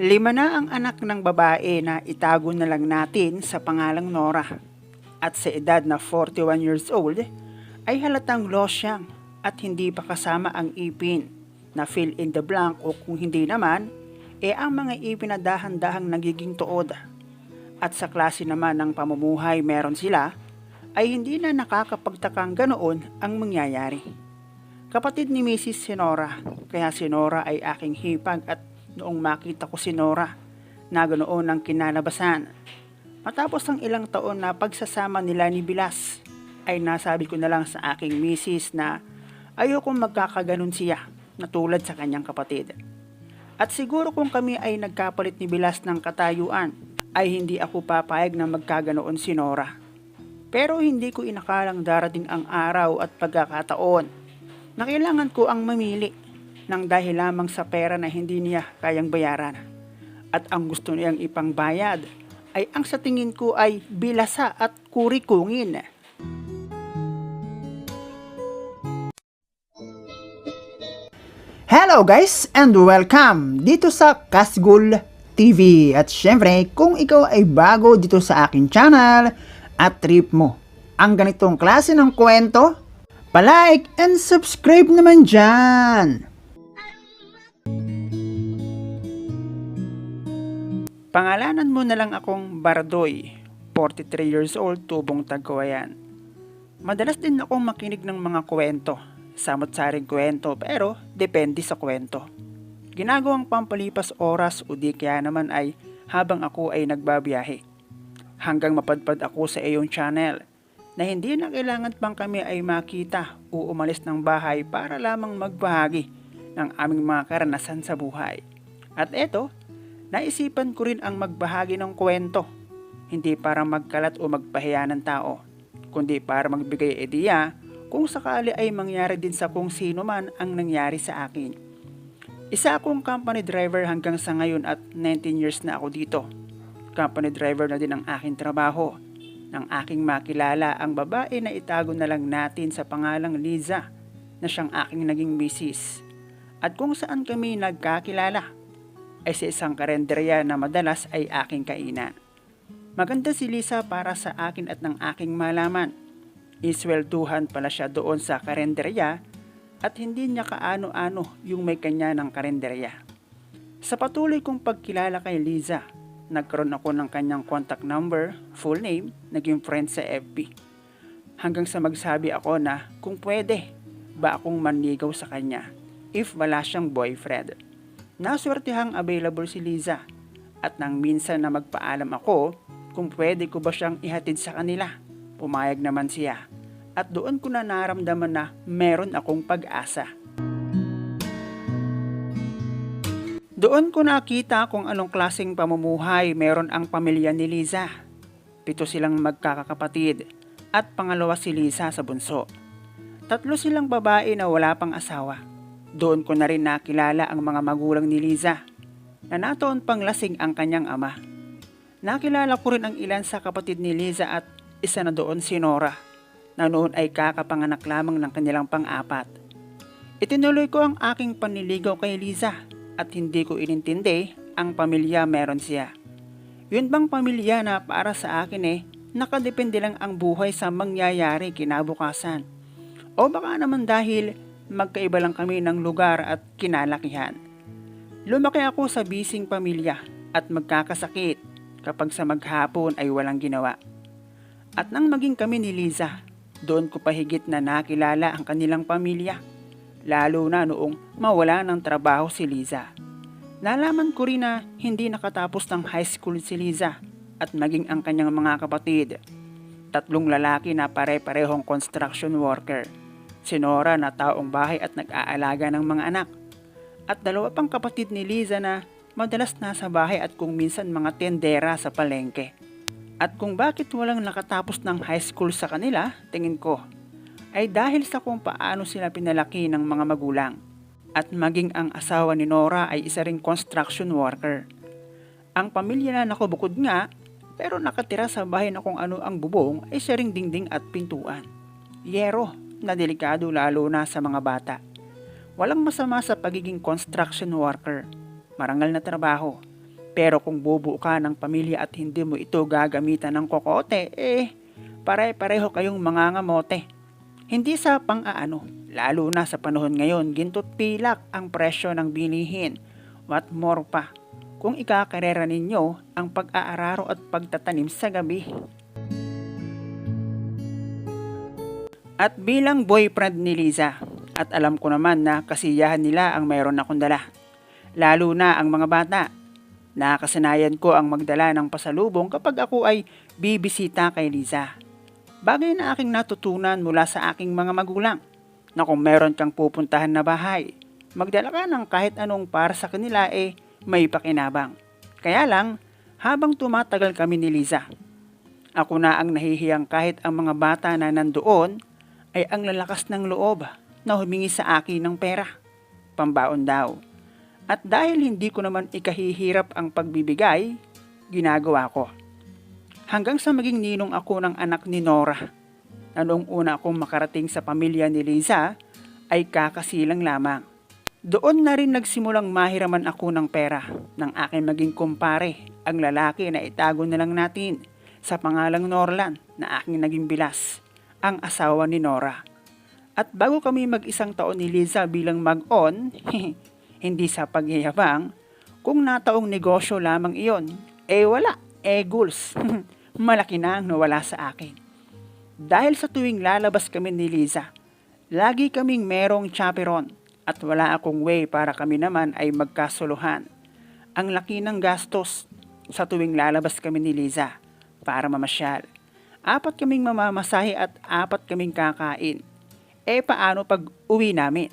Lima na ang anak ng babae na itago na lang natin sa pangalang Nora. At sa edad na 41 years old, ay halatang lost siyang at hindi pa kasama ang ipin na fill in the blank o kung hindi naman, e ang mga ipin na dahan-dahang nagiging tuod. At sa klase naman ng pamumuhay meron sila, ay hindi na nakakapagtakang ganoon ang mangyayari. Kapatid ni Mrs. Sinora, kaya si Nora ay aking hipag at noong makita ko si Nora na ganoon ang kinalabasan. Matapos ang ilang taon na pagsasama nila ni Bilas, ay nasabi ko na lang sa aking misis na ayokong magkakaganon siya na tulad sa kanyang kapatid. At siguro kung kami ay nagkapalit ni Bilas ng katayuan, ay hindi ako papayag na magkaganoon si Nora. Pero hindi ko inakalang darating ang araw at pagkakataon na kailangan ko ang mamili ng dahil lamang sa pera na hindi niya kayang bayaran. At ang gusto niyang ipangbayad ay ang sa tingin ko ay bilasa at kurikungin. Hello guys and welcome dito sa Kasgul TV. At syempre, kung ikaw ay bago dito sa akin channel at trip mo ang ganitong klase ng kwento, palike and subscribe naman dyan. Pangalanan mo na lang akong Bardoy, 43 years old, tubong tagkawayan. Madalas din akong makinig ng mga kwento, samot-saring kwento pero depende sa kwento. Ginagawang pampalipas oras o di kaya naman ay habang ako ay nagbabiyahe. Hanggang mapadpad ako sa iyong channel na hindi na kailangan pang kami ay makita o umalis ng bahay para lamang magbahagi ng aming mga karanasan sa buhay. At eto, naisipan ko rin ang magbahagi ng kwento, hindi para magkalat o magpahiya ng tao, kundi para magbigay ideya kung sakali ay mangyari din sa kung sino man ang nangyari sa akin. Isa akong company driver hanggang sa ngayon at 19 years na ako dito. Company driver na din ang aking trabaho. Nang aking makilala ang babae na itago na lang natin sa pangalang Liza na siyang aking naging misis. At kung saan kami nagkakilala ay sa isang karenderya na madalas ay aking kainan. Maganda si Lisa para sa akin at ng aking malaman. Iswelduhan pala siya doon sa karenderya at hindi niya kaano-ano yung may kanya ng karenderya. Sa patuloy kong pagkilala kay Liza, nagkaroon ako ng kanyang contact number, full name, naging friend sa FB. Hanggang sa magsabi ako na kung pwede ba akong manligaw sa kanya if wala siyang boyfriend. Naswertehang available si Liza at nang minsan na magpaalam ako kung pwede ko ba siyang ihatid sa kanila. Pumayag naman siya at doon ko na naramdaman na meron akong pag-asa. Doon ko nakita kung anong klaseng pamumuhay meron ang pamilya ni Liza. Pito silang magkakapatid at pangalawa si Liza sa bunso. Tatlo silang babae na wala pang asawa. Doon ko na rin nakilala ang mga magulang ni Liza na natoon pang lasing ang kanyang ama. Nakilala ko rin ang ilan sa kapatid ni Liza at isa na doon si Nora na noon ay kakapanganak lamang ng kanilang pang-apat. Itinuloy ko ang aking panliligaw kay Liza at hindi ko inintindi ang pamilya meron siya. Yun bang pamilya na para sa akin eh, nakadepende lang ang buhay sa mangyayari kinabukasan. O baka naman dahil magkaiba lang kami ng lugar at kinalakihan. Lumaki ako sa bising pamilya at magkakasakit kapag sa maghapon ay walang ginawa. At nang maging kami ni Liza, doon ko pahigit na nakilala ang kanilang pamilya. Lalo na noong mawala ng trabaho si Liza. Nalaman ko rin na hindi nakatapos ng high school si Liza at maging ang kanyang mga kapatid. Tatlong lalaki na pare-parehong construction worker. Si Nora na taong bahay at nag-aalaga ng mga anak. At dalawa pang kapatid ni Liza na madalas nasa bahay at kung minsan mga tendera sa palengke. At kung bakit walang nakatapos ng high school sa kanila, tingin ko, ay dahil sa kung paano sila pinalaki ng mga magulang. At maging ang asawa ni Nora ay isa ring construction worker. Ang pamilya na nakubukod nga, pero nakatira sa bahay na kung ano ang bubong ay siya ring dingding at pintuan. Yero na delikado lalo na sa mga bata. Walang masama sa pagiging construction worker. Marangal na trabaho. Pero kung bubuo ka ng pamilya at hindi mo ito gagamitan ng kokote, eh, pare-pareho kayong mangangamote. Hindi sa pang-aano, lalo na sa panahon ngayon, gintot pilak ang presyo ng bilihin. What more pa, kung ikakarera ninyo ang pag-aararo at pagtatanim sa gabi. At bilang boyfriend ni Liza, at alam ko naman na kasiyahan nila ang mayroon akong dala. Lalo na ang mga bata. Nakasanayan ko ang magdala ng pasalubong kapag ako ay bibisita kay Liza. Bagay na aking natutunan mula sa aking mga magulang na kung meron kang pupuntahan na bahay, magdala ka ng kahit anong para sa kanila eh may pakinabang. Kaya lang, habang tumatagal kami ni Liza, ako na ang nahihiyang kahit ang mga bata na nandoon ay ang lalakas ng loob na humingi sa akin ng pera. Pambaon daw. At dahil hindi ko naman ikahihirap ang pagbibigay, ginagawa ko. Hanggang sa maging ninong ako ng anak ni Nora. Na noong una akong makarating sa pamilya ni Liza, ay kakasilang lamang. Doon na rin nagsimulang mahiraman ako ng pera ng aking maging kumpare, ang lalaki na itago na lang natin sa pangalang Norlan na aking naging bilas, ang asawa ni Nora. At bago kami mag-isang taon ni Liza bilang mag-on, hindi sa pagyayabang, kung nataong negosyo lamang iyon, eh wala, eh goals. Malaki na ang nawala sa akin. Dahil sa tuwing lalabas kami ni Liza, lagi kaming merong chaperon at wala akong way para kami naman ay magkasuluhan. Ang laki ng gastos sa tuwing lalabas kami ni Liza para mamasyal. Apat kaming mamamasahe at apat kaming kakain. Eh paano pag uwi namin?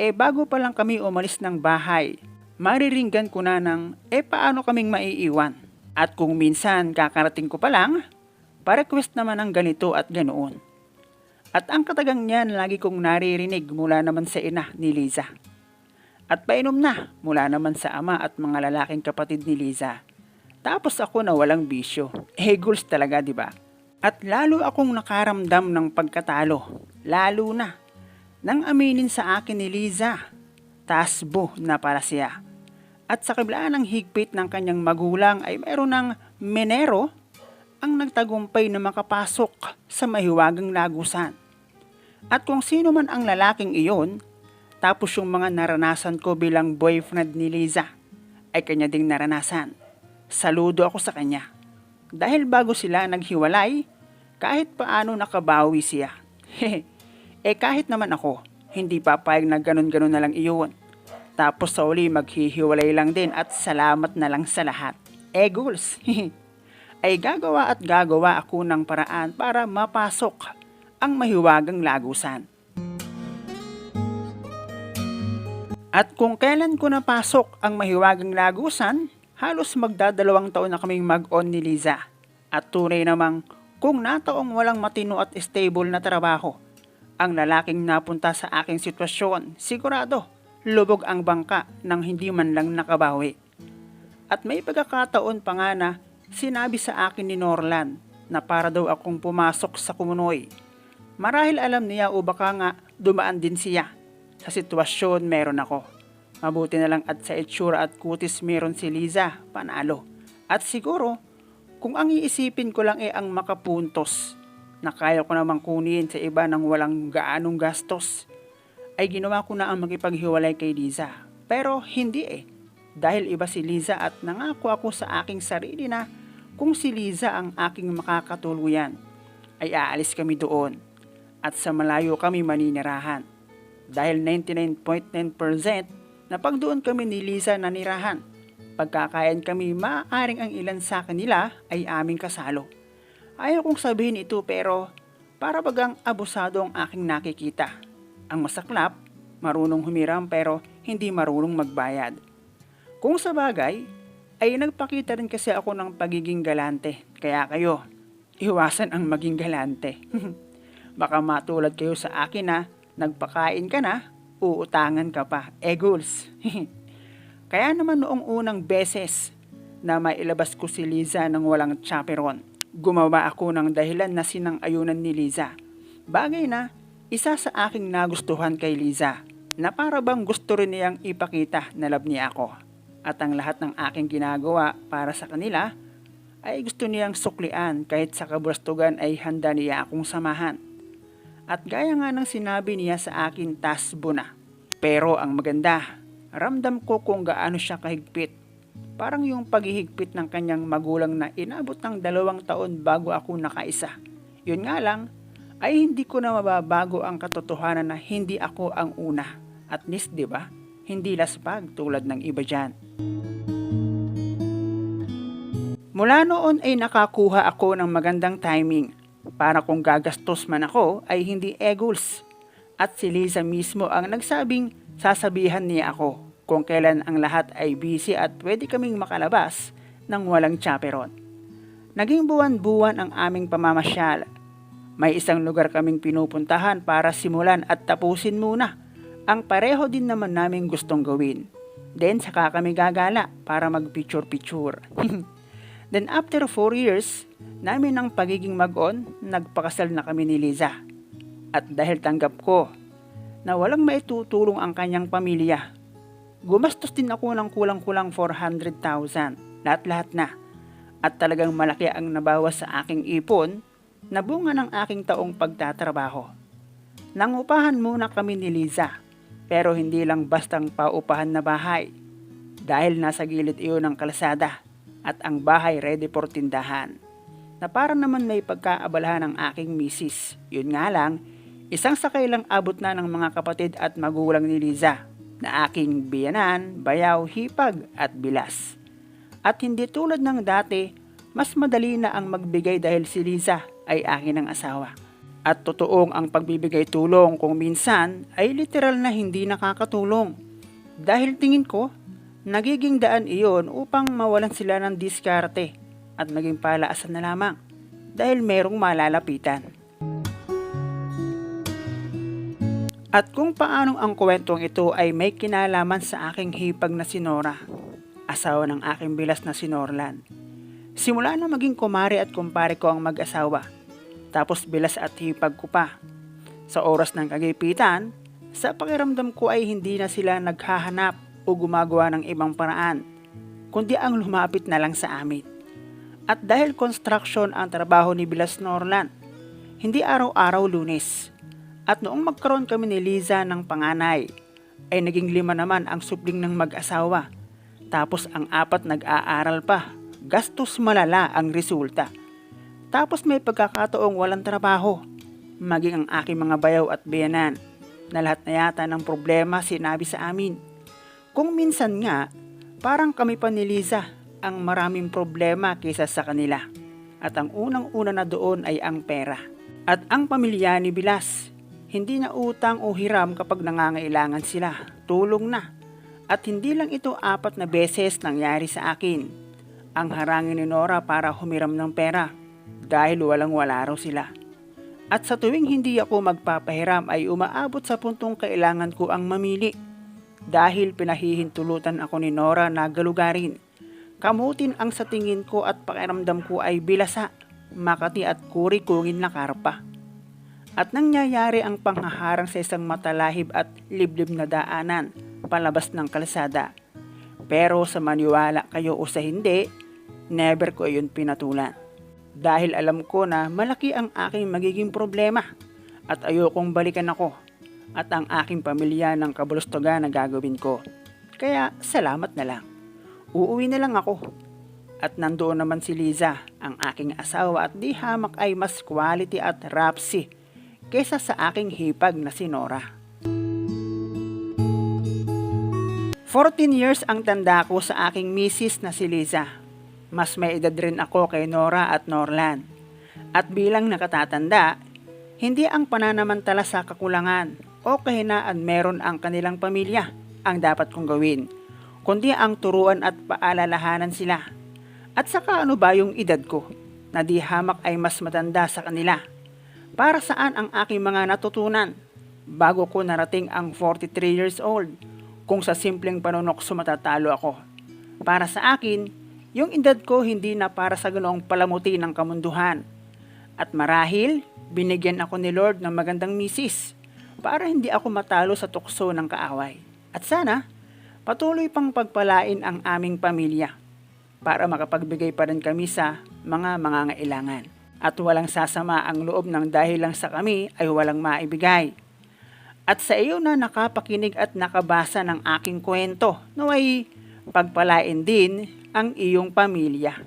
Eh bago pa lang kami umalis ng bahay, mariringgan ko na ng eh paano kaming maiiwan? At kung minsan kakarating ko pa lang, pa-request naman ng ganito at ganoon. At ang katagang niyan lagi kong naririnig mula naman sa ina ni Liza. At painom na mula naman sa ama at mga lalaking kapatid ni Liza. Tapos ako na walang bisyo. Eh goals talaga, di ba? At lalo akong nakaramdam ng pagkatalo. Lalo na. Nang aminin sa akin ni Liza. Tasbo na para siya. At sa kablaan ng higpit ng kanyang magulang ay mayroon ng menero ang nagtagumpay na makapasok sa mahiwagang lagusan. At kung sino man ang lalaking iyon, tapos yung mga naranasan ko bilang boyfriend ni Liza, ay kanya ding naranasan. Saludo ako sa kanya. Dahil bago sila naghiwalay, kahit paano nakabawi siya. eh kahit naman ako, hindi papayag na ganun-ganun na lang iyon. Tapos sa uli maghihiwalay lang din at salamat na lang sa lahat. Eh goals. ay gagawa at gagawa ako ng paraan para mapasok ang mahiwagang lagusan. At kung kailan ko napasok ang mahiwagang lagusan, halos magdadalawang taon na kaming mag-on ni Liza. At tunay namang kung nataong walang matino at stable na trabaho, ang lalaking napunta sa aking sitwasyon, sigurado, lubog ang bangka nang hindi man lang nakabawi. At may pagkakataon pa nga na sinabi sa akin ni Norlan na para daw akong pumasok sa kumunoy. Marahil alam niya o baka nga dumaan din siya. Sa sitwasyon meron ako. Mabuti na lang at sa itsura at kutis meron si Liza, panalo. At siguro, kung ang iisipin ko lang ay ang makapuntos na kaya ko namang kunin sa iba ng walang gaanong gastos, ay ginawa ko na ang makipaghiwalay kay Liza. Pero hindi eh. Dahil iba si Liza at nangako ako sa aking sarili na kung si Liza ang aking makakatuluyan, ay aalis kami doon at sa malayo kami maninirahan. Dahil 99.9% na pag doon kami ni Liza nanirahan, pagkakayan kami maaaring ang ilan sa kanila ay aming kasalo. Ayaw kong sabihin ito pero para bagang abusado ang aking nakikita. Ang masaklap, marunong humiram pero hindi marunong magbayad. Kung sa bagay, ay nagpakita rin kasi ako ng pagiging galante. Kaya kayo, iwasan ang maging galante. Baka matulad kayo sa akin na nagpakain ka na, uutangan ka pa. Eh goals. Kaya naman noong unang beses na mailabas ko si Liza ng walang chaperon, gumawa ako ng dahilan na sinang ayunan ni Liza. Bagay na isa sa aking nagustuhan kay Liza na para bang gusto rin niyang ipakita na love niya ako. At ang lahat ng aking ginagawa para sa kanila ay gusto niyang suklian kahit sa kaburastugan ay handa niya akong samahan. At gaya nga ng sinabi niya sa akin tasbo na. Pero ang maganda, ramdam ko kung gaano siya kahigpit. Parang yung paghihigpit ng kanyang magulang na inabot ng dalawang taon bago ako nakaisa. Yun nga lang, ay hindi ko na mababago ang katotohanan na hindi ako ang una. At least, di ba? Hindi laspag tulad ng iba dyan. Mula noon ay nakakuha ako ng magandang timing para kung gagastos man ako ay hindi egols. At si Liza mismo ang nagsabing sasabihan niya ako kung kailan ang lahat ay busy at pwede kaming makalabas ng walang chaperon. Naging buwan-buwan ang aming pamamasyal. May isang lugar kaming pinupuntahan para simulan at tapusin muna ang pareho din naman naming gustong gawin. Then saka kami gagala para mag-picture-picture. Then after 4 years, namin ang pagiging mag-on, nagpakasal na kami ni Liza. At dahil tanggap ko na walang maitutulong ang kanyang pamilya, gumastos din ako ng kulang-kulang 400,000, lahat-lahat na. At talagang malaki ang nabawas sa aking ipon na bunga ng aking taong pagtatrabaho. Nangupahan muna kami ni Liza, pero hindi lang bastang paupahan na bahay. Dahil nasa gilid iyon ng kalsada at ang bahay ready for tindahan. Na para naman may pagkaabalahan ng aking misis. Yun nga lang, isang sakay lang abot na ng mga kapatid at magulang ni Liza na aking biyanan, bayaw, hipag at bilas. At hindi tulad ng dati, mas madali na ang magbigay dahil si Liza ay akin ang asawa. At totoong ang pagbibigay tulong kung minsan ay literal na hindi nakakatulong. Dahil tingin ko, nagiging daan iyon upang mawalan sila ng diskarte at maging palaasan na lamang dahil merong malalapitan. At kung paanong ang kwentong ito ay may kinalaman sa aking hipag na si Nora, asawa ng aking bilas na si Norlan. Simula na maging kumari at kumpare ko ang mag-asawa, tapos bilas at hipag ko pa. Sa oras ng kagipitan, sa pakiramdam ko ay hindi na sila naghahanap o gumagawa ng ibang paraan, kundi ang lumapit na lang sa amin. At dahil construction ang trabaho ni Bilas Norlan, hindi araw-araw lunes. At noong magkaroon kami ni Liza ng panganay, ay naging lima naman ang supling ng mag-asawa. Tapos ang apat nag-aaral pa. Gastos malala ang resulta. Tapos may pagkakataong walang trabaho. Maging ang aking mga bayaw at biyanan na lahat na yata ng problema sinabi sa amin. Kung minsan nga, parang kami pa ni Liza ang maraming problema kaysa sa kanila. At ang unang-una na doon ay ang pera. At ang pamilya ni Bilas, hindi na utang o hiram kapag nangangailangan sila. Tulong na. At hindi lang ito apat na beses nangyari sa akin. Ang harangin ni Nora para humiram ng pera dahil walang wala raw sila. At sa tuwing hindi ako magpapahiram ay umaabot sa puntong kailangan ko ang mamili. Dahil pinahihintulutan ako ni Nora na galugarin. Kamutin ang sa tingin ko at pakiramdam ko ay bilasa, makati at kuri-kungin na karpa at nangyayari ang panghaharang sa isang matalahib at liblib na daanan palabas ng kalsada. Pero sa maniwala kayo o sa hindi, never ko iyon pinatulan. Dahil alam ko na malaki ang aking magiging problema at ayokong balikan ako at ang aking pamilya ng kabulustogan na gagawin ko. Kaya salamat na lang. Uuwi na lang ako. At nandoon naman si Liza, ang aking asawa at di hamak ay mas quality at rapsi kesa sa aking hipag na si Nora. 14 years ang tanda ko sa aking misis na si Liza. Mas may edad rin ako kay Nora at Norlan. At bilang nakatatanda, hindi ang pananamantala sa kakulangan o kahinaan meron ang kanilang pamilya ang dapat kong gawin, kundi ang turuan at paalalahanan sila. At saka ano ba yung edad ko, na di hamak ay mas matanda sa kanila para saan ang aking mga natutunan bago ko narating ang 43 years old kung sa simpleng panunokso matatalo ako. Para sa akin, yung edad ko hindi na para sa ganoong palamuti ng kamunduhan. At marahil, binigyan ako ni Lord ng magandang misis para hindi ako matalo sa tukso ng kaaway. At sana, patuloy pang pagpalain ang aming pamilya para makapagbigay pa rin kami sa mga mangangailangan. At walang sasama ang loob ng dahil lang sa kami ay walang maibigay. At sa iyo na nakapakinig at nakabasa ng aking kwento, naway pagpalain din ang iyong pamilya.